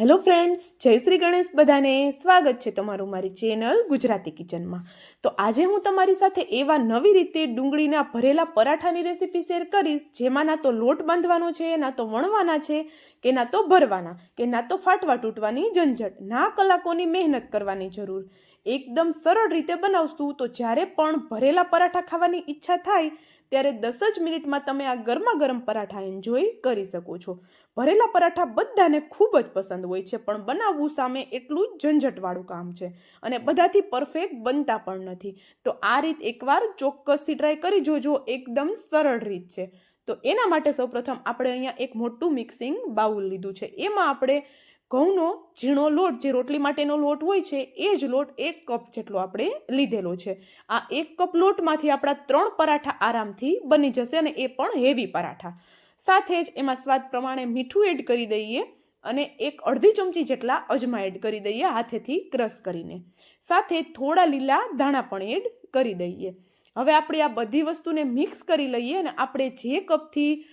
Hello friends જય શ્રી ગણેશ બધાને સ્વાગત છે તમારું મારી ચેનલ ગુજરાતી કિચનમાં. તો આજે હું તમારી સાથે એવા નવી રીતે ડુંગળીના ભરેલા પરાઠાની રેસીપી શેર કરીશ, જેમાં ના તો લોટ બાંધવાનો છે, ના તો વણવાના છે, કે ના તો ભરવાના, કે ના તો ફાટવા તૂટવાની ઝંઝટ, ના કલાકોની મહેનત કરવાની જરૂર. એકદમ સરળ રીતે બનાવશું, તો જ્યારે પણ ભરેલા પરાઠા ખાવાની ઈચ્છા થાય, ત્યારે દસ જ મિનિટમાં તમે આ ગરમા ગરમ પરાઠા એન્જોય કરી શકો છો. ભરેલા પરાઠા બધાને ખૂબ જ પસંદ હોય છે, પણ બનાવવું સામે એટલું ઝંઝટવાળું કામ છે અને બધાથી પરફેક્ટ બનતા પણ નથી. તો આ રીત એકવાર ચોક્કસથી ટ્રાય કરી જોજો, એકદમ સરળ રીત છે. તો એના માટે સૌપ્રથમ આપણે અહીંયા એક મોટું મિક્સિંગ બાઉલ લીધું છે. એમાં આપણે ઘઉંનો ઝીણો લોટ, જે રોટલી માટેનો લોટ હોય છે, એ જ લોટ એક કપ જેટલો આપણે લીધેલો છે. આ એક કપ લોટમાંથી આપણા ત્રણ પરાઠા આરામથી બની જશે અને એ પણ હેવી પરાઠા. સાથે જ એમાં સ્વાદ પ્રમાણે મીઠું એડ કરી દઈએ અને એક અડધી ચમચી જેટલા અજમા એડ કરી દઈએ હાથેથી ક્રશ કરીને. સાથે થોડા લીલા દાણા પણ એડ કરી દઈએ. હવે આપણે આ બધી વસ્તુને મિક્સ કરી લઈએ અને આપણે જે કપથી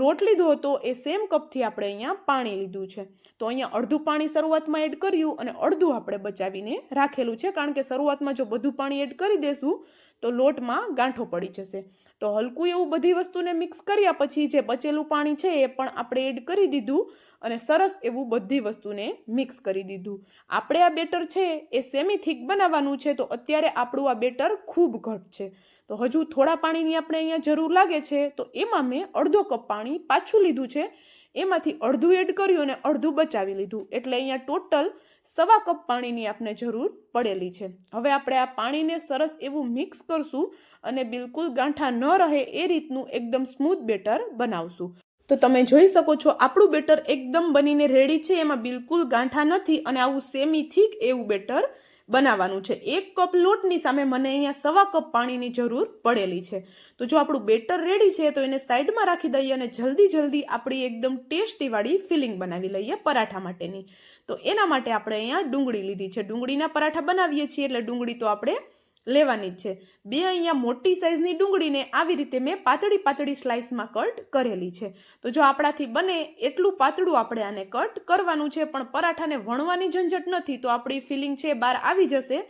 લોટ લીધો હતો, એ સેમ કપથી આપણે અહીંયા પાણી લીધું છે. તો અહીંયા અડધું પાણી શરૂઆતમાં એડ કર્યું અને અડધું આપણે બચાવીને રાખેલું છે. કારણ કે શરૂઆતમાં જો બધું પાણી એડ કરી દેશું, તો લોટમાં ગાંઠો પડી જશે. તો હલકું એવું બધી વસ્તુને મિક્સ કર્યા પછી જે બચેલું પાણી છે, એ પણ આપણે એડ કરી દીધું અને સરસ એવું બધી વસ્તુને મિક્સ કરી દીધું. આપણે આ બેટર છે, એ સેમી થીક બનાવવાનું છે, તો અત્યારે આપણું આ બેટર ખૂબ ઘટ છે. તો હજુ થોડા પાણીની આપણે અહીંયા જરૂર લાગે છે, તો એમાં મેં અડધો કપ પાણી પાછું લીધું છે. એમાંથી અડધું એડ કર્યું અને અડધું બચાવી લીધું. એટલે અહીંયા ટોટલ સવા કપ પાણીની આપણે જરૂર પડેલી છે. હવે આપણે આ પાણીને સરસ એવું મિક્સ કરશું અને બિલકુલ ગાંઠા ન રહે એ રીતનું એકદમ સ્મૂથ બેટર બનાવશું. તો તમે જોઈ શકો છો આપણું બેટર એકદમ બનીને રેડી છે. એમાં બિલકુલ ગાંઠા નથી અને આવું સેમી થીક એવું બેટર બનાવવાનું છે. એક કપ લોટની સામે મને અહીંયા સવા કપ પાણીની જરૂર પડેલી છે. તો જો આપણું બેટર રેડી છે, તો એને સાઈડમાં રાખી દઈએ અને જલ્દી જલ્દી આપણી એકદમ ટેસ્ટીવાળી ફિલિંગ બનાવી લઈએ પરાઠા માટેની. તો એના માટે આપણે અહીંયા ડુંગળી લીધી છે. ડુંગળીના પરાઠા બનાવીએ છીએ, એટલે ડુંગળી તો આપણે લેવાની જ છે. બે અહીંયા મોટી સાઇઝની ડુંગળીને આવી રીતે મેં પાતળી પાતળી સ્લાઇસમાં કટ કરેલી છે. તો જો આપણાથી બને એટલું પાતળું આપણે આને કટ કરવાનું છે, પણ પરાઠાને વણવાની ઝંઝટ નથી, તો આપણી ફિલિંગ છે બહાર આવી જશે.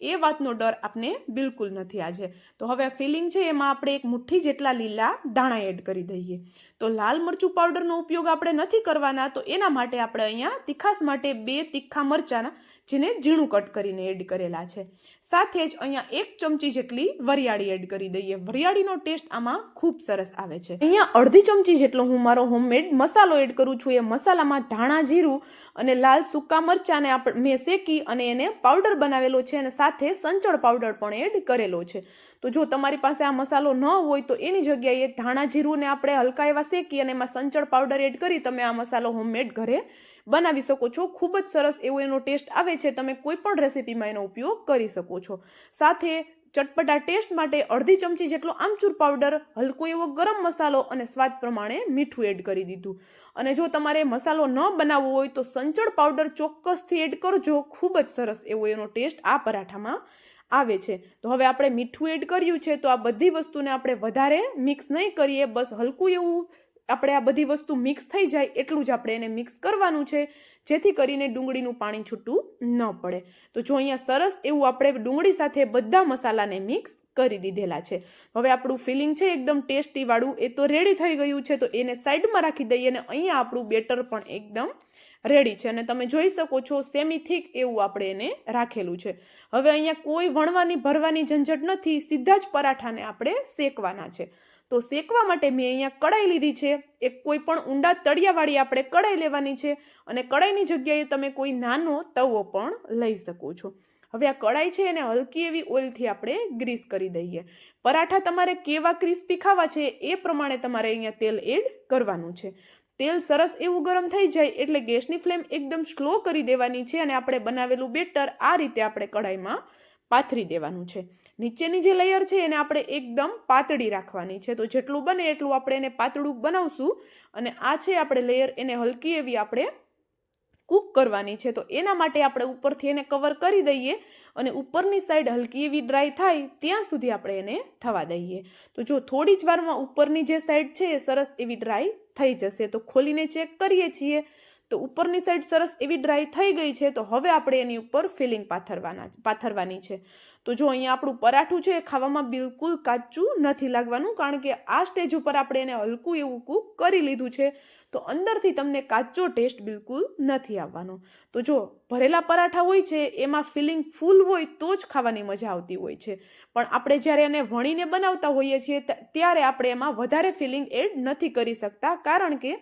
એ વાતનો ડર આપને બિલકુલ નથી આજે. તો હવે ફિલિંગ છે એમાં આપણે એક મુઠ્ઠી જેટલા લીલા દાણા એડ કરી દઈએ. તો લાલ મરચું પાવડરનો ઉપયોગ આપણે નથી કરવાના, તો એના માટે આપણે અહીંયા તીખાસ માટે બે તીખા મરચાના, જેને ઝીણું કટ કરીને એડ કરેલા છે. સાથે જ અહીંયા એક ચમચી જેટલી વરિયાળી એડ કરી દઈએ. વરિયાળીનો ટેસ્ટ આમાં ખૂબ સરસ આવે છે. અહીંયા અડધી ચમચી જેટલો હું મારો હોમમેડ મસાલો એડ કરું છું. એ મસાલામાં ધાણા જીરું અને લાલ સૂકા મરચાંને આપણે મેં શેકી અને એને પાવડર બનાવેલો છે અને સાથે સંચળ પાવડર પણ એડ કરેલો છે. તો જો તમારી પાસે આ મસાલો ન હોય તો એની જગ્યાએ ધાણા જીરુંને આપણે હલકા એવા શેકી અને એમાં સંચળ પાવડર એડ કરી તમે આ મસાલો હોમમેડ ઘરે બનાવી શકો છો. ખૂબ જ સરસ એવો એનો ટેસ્ટ આવે છે. તમે કોઈ પણ રેસીપીમાં એનો ઉપયોગ કરી શકો છો. સાથે ચટપટા ટેસ્ટ માટે અડધી ચમચી જેટલો આમચૂર પાવડર, હલકો એવો ગરમ મસાલો અને સ્વાદ પ્રમાણે મીઠું એડ કરી દીધું. અને જો તમારે મસાલો ન બનાવવો હોય તો સંચળ પાવડર ચોક્કસથી એડ કરજો. ખૂબ જ સરસ એવો એનો ટેસ્ટ આ પરાઠામાં આવે છે. તો હવે આપણે મીઠું એડ કર્યું છે તો આ બધી વસ્તુને આપણે વધારે મિક્સ નહીં કરીએ. બસ હલકું એવું આપણે આ બધી વસ્તુ મિક્સ થઈ જાય એટલું જ આપણે એને મિક્સ કરવાનું છે, જેથી કરીને ડુંગળીનું પાણી છૂટું ન પડે. તો જો અહીંયા સરસ એવું આપણે ડુંગળી સાથે બધા મસાલાને મિક્સ કરી દીધેલા છે. હવે આપણું ફિલિંગ છે એકદમ ટેસ્ટીવાળું એ તો રેડી થઈ ગયું છે, તો એને સાઈડમાં રાખી દઈએ અને અહીંયા આપણું બેટર પણ એકદમ રેડી છે. અને તમે જોઈ શકો છો સેમી થીક એવું આપણે એને રાખેલું છે. હવે અહીંયા કોઈ વણવાની ભરવાની ઝંઝટ નથી, સીધા જ પરાઠાને આપણે શેકવાના છે. તો શેકવા માટે મેં અહીંયા કડાઈ લીધી છે. એક કોઈ પણ ઊંડા તળિયાવાળી આપણે કડાઈ લેવાની છે અને કડાઈની જગ્યાએ તમે કોઈ નાનો તવો પણ લઈ શકો છો. હવે આ કડાઈ છે એને હલકી એવી ઓઇલથી આપણે ગ્રીસ કરી દઈએ. પરાઠા તમારે કેવા ક્રિસ્પી ખાવા છે એ પ્રમાણે તમારે અહીંયા તેલ એડ કરવાનું છે. તેલ સરસ એવું ગરમ થઈ જાય એટલે ગેસની ફ્લેમ એકદમ સ્લો કરી દેવાની છે અને આપણે બનાવેલું બેટર આ રીતે આપણે કડાઈમાં પાથરી દેવાનું છે. નીચેની જે લેયર છે એને આપણે એકદમ પાતળી રાખવાની છે. તો જેટલું બને એટલું આપણે એને પાતળું બનાવશું અને આ છે આપણે લેયર એને હલકી એવી આપણે કૂક કરવાની છે. તો એના માટે આપણે ઉપરથી એને કવર કરી દઈએ અને ઉપરની સાઈડ હલકી એવી ડ્રાય થાય ત્યાં સુધી આપણે એને થવા દઈએ. તો જો થોડી જ વારમાં ઉપરની જે સાઈડ છે એ સરસ એવી ડ્રાય થઈ જશે. તો ખોલીને ચેક કરીએ છીએ. તો ઉપરની સાઈડ સરસ એવી ડ્રાય થઈ ગઈ છે, તો હવે આપણે એની ઉપર ફિલિંગ પાથરવાના પાથરવાની છે. તો જો અહીંયા આપણું પરાઠું છે એ ખાવામાં બિલકુલ કાચું નથી લાગવાનું, કારણ કે આ સ્ટેજ ઉપર આપણે એને હલકું એવું કૂક કરી લીધું છે, તો અંદરથી તમને કાચો ટેસ્ટ બિલકુલ નથી આવવાનો. તો જો ભરેલા પરાઠા હોય છે, એમાં ફિલિંગ ફૂલ હોય તો જ ખાવાની મજા આવતી હોય છે. પણ આપણે જ્યારે એને વણીને બનાવતા હોઈએ છીએ ત્યારે આપણે એમાં વધારે ફિલિંગ એડ નથી કરી શકતા, કારણ કે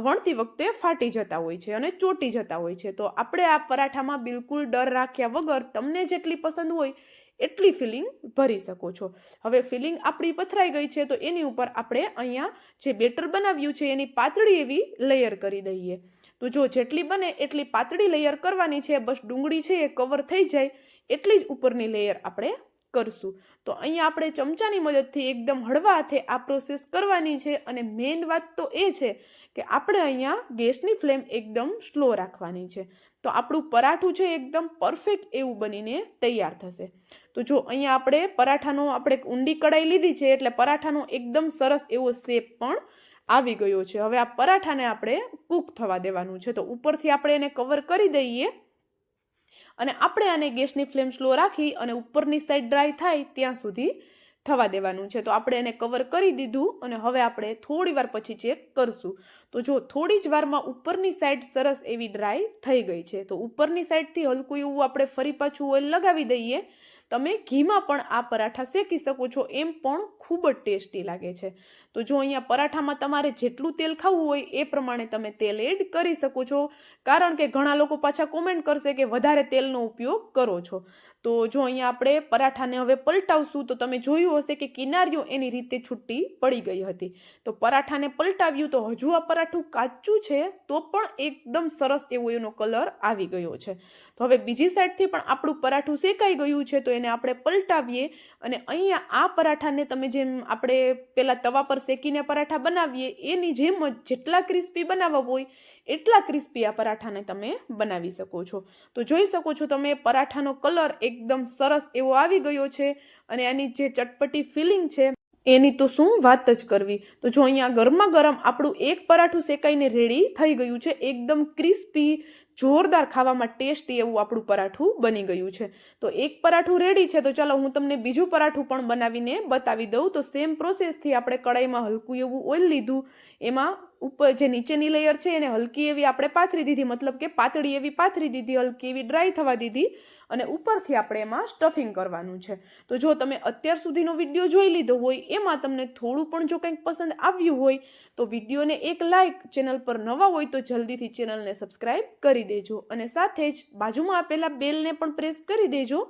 વણતી વખતે ફાટી જતા હોય છે અને ચોટી જતા હોય છે. તો આપણે આ પરાઠામાં બિલકુલ ડર રાખ્યા વગર તમને જેટલી પસંદ હોય એટલી ફિલિંગ ભરી શકો છો. હવે ફિલિંગ આપણી પથરાઈ ગઈ છે તો એની ઉપર આપણે અહીંયા જે બેટર બનાવ્યું છે એની પાતળી એવી લેયર કરી દઈએ. તો જો જેટલી બને એટલી પાતળી લેયર કરવાની છે, બસ ડુંગળી છે એ કવર થઈ જાય એટલી જ ઉપરની લેયર આપણે કરશું. તો અહીંયા આપણે ચમચાની મદદથી એકદમ હળવા હાથે આ પ્રોસેસ કરવાની છે અને મેઇન વાત તો એ છે કે આપણે અહીંયા ગેસની ફ્લેમ એકદમ સ્લો રાખવાની છે. તો આપણું પરાઠું છે એકદમ પરફેક્ટ એવું બનીને તૈયાર થશે. તો જો અહીંયા આપણે પરાઠાનો આપણે ઊંડી કડાઈ લીધી છે એટલે પરાઠાનો એકદમ સરસ એવો શેપ પણ આવી ગયો છે. હવે આ પરાઠાને આપણે કૂક થવા દેવાનું છે. તો ઉપરથી આપણે એને કવર કરી દઈએ. અને આપણે આને ગેસની ફ્લેમ સ્લો રાખી અને ઉપરની સાઈડ ડ્રાય થાય ત્યાં સુધી થવા દેવાનું છે. તો આપણે એને કવર કરી દીધું અને હવે આપણે થોડી વાર પછી ચેક કરશું. તો જો થોડી જ વારમાં ઉપરની સાઈડ સરસ એવી ડ્રાય થઈ ગઈ છે. તો ઉપરની સાઈડથી હલકું એવું આપણે ફરી પાછું ઓઇલ લગાવી દઈએ તમે ઘીમાં પણ આ પરાઠા શેકી શકો છો, એમ પણ ખૂબ જ ટેસ્ટી લાગે છે. તો જો અહીંયા પરાઠામાં તમારે જેટલું તેલ ખાવું હોય એ પ્રમાણે તમે તેલ એડ કરી શકો છો. કારણ કે ઘણા લોકો પાછા કોમેન્ટ કરશે કે વધારે તેલનો ઉપયોગ કરો છો. તો જો અહીંયા આપણે પરાઠાને હવે પલટાવશું, તો તમે જોયું હશે કે કિનારીઓ એની રીતે છૂટી પડી ગઈ હતી. તો પરાઠાને પલટાવ્યું, તો હજુ આ પરાઠું કાચું છે, તો પણ એકદમ સરસ એવો એનો કલર આવી ગયો છે. તો હવે બીજી સાઈડથી પણ આપણું પરાઠું શેકાઈ ગયું છે, તો એને આપણે પલટાવીએ અને અહીંયા આ પરાઠાને તમે જેમ આપણે પહેલાં તવા પર શેકીને પરાઠા બનાવીએ, એની જેમ જ જેટલા ક્રિસ્પી બનાવવા હોય એટલા ક્રિસ્પી આ પરાઠાને તમે બનાવી શકો છો. તો જોઈ શકો છો તમે, પરાઠાનો કલર એકદમ સરસ એવો આવી ગયો છે અને આની જે ચટપટી ફિલિંગ છે, એની તો શું વાત જ કરવી. તો જો અહીંયા ગરમા ગરમ આપણું એક પરાઠું શેકાઈને રેડી થઈ ગયું છે, એકદમ ક્રિસ્પી જોરદાર ખાવામાં ટેસ્ટી એવું આપણું પરાઠું બની ગયું છે. તો એક પરાઠું રેડી છે, તો ચાલો હું તમને બીજું પરાઠું પણ બનાવીને બતાવી દઉં. તો સેમ પ્રોસેસથી આપણે કડાઈમાં હલકું એવું ઓઇલ લીધું. એમાં ઉપર જે નીચેની લેયર છે એને હલકી એવી આપણે પાથરી દીધી, મતલબ કે પાતળી એવી પાથરી દીધી, હલકી એવી ડ્રાય થવા દીધી. અને ઉપરથી આપણે એમાં સ્ટફિંગ કરવાનું છે. તો જો તમે અત્યાર સુધીનો વીડિયો જોઈ લીધો હોય, એમાં તમને થોડું પણ જો કંઈક પસંદ આવ્યું હોય, તો વિડીયોને એક લાઇક ચેનલ પર નવા હોય તો જલ્દીથી ચેનલને સબસ્ક્રાઇબ કરી દેજો. અને સાથે જ બાજુમાં આપેલા બેલને પણ પ્રેસ કરી દેજો.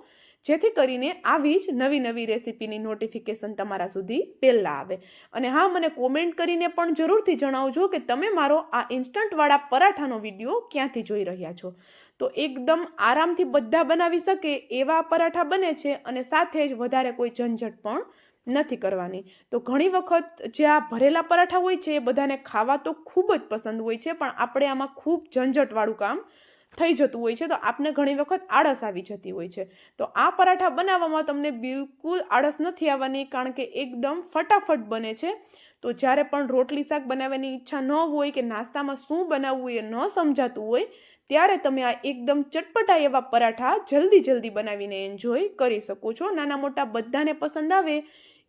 જેથી કરીને આવી જ નવી નવી રેસિપીની નોટિફિકેશન તમારા સુધી પહેલાં આવે. અને હા, મને કોમેન્ટ કરીને પણ જરૂરથી જણાવજો કે તમે મારો આ ઇન્સ્ટન્ટવાળા પરાઠાનો વીડિયો ક્યાંથી જોઈ રહ્યા છો. તો એકદમ આરામથી બધા બનાવી શકે એવા પરાઠા બને છે અને સાથે જ વધારે કોઈ ઝંઝટ પણ નથી કરવાની. તો ઘણી વખત જે આ ભરેલા પરાઠા હોય છે એ બધાને ખાવા તો ખૂબ જ પસંદ હોય છે, પણ આપણે આમાં ખૂબ ઝંઝટવાળું કામ થઈ જતું હોય છે, તો આપને ઘણી વખત આળસ આવી જતી હોય છે. તો આ પરાઠા બનાવવામાં તમને બિલકુલ આળસ નથી આવવાની, કારણ કે એકદમ ફટાફટ બને છે. તો જ્યારે પણ રોટલી શાક બનાવવાની ઈચ્છા ન હોય કે નાસ્તામાં શું બનાવવું એ ન સમજાતું હોય, ત્યારે તમે આ એકદમ ચટપટા એવા પરાઠા જલ્દી જલ્દી બનાવીને એન્જોય કરી શકો છો. નાના મોટા બધાને પસંદ આવે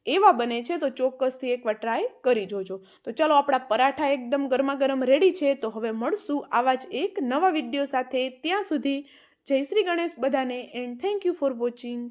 એવા બને છે, તો ચોક્કસથી એકવાર ટ્રાય કરી જોજો. તો ચલો આપણા પરાઠા એકદમ ગરમા ગરમ રેડી છે, તો હવે મળશું આવા જ એક નવા વીડિયો સાથે. ત્યાં સુધી જય શ્રી ગણેશ બધાને and thank you for watching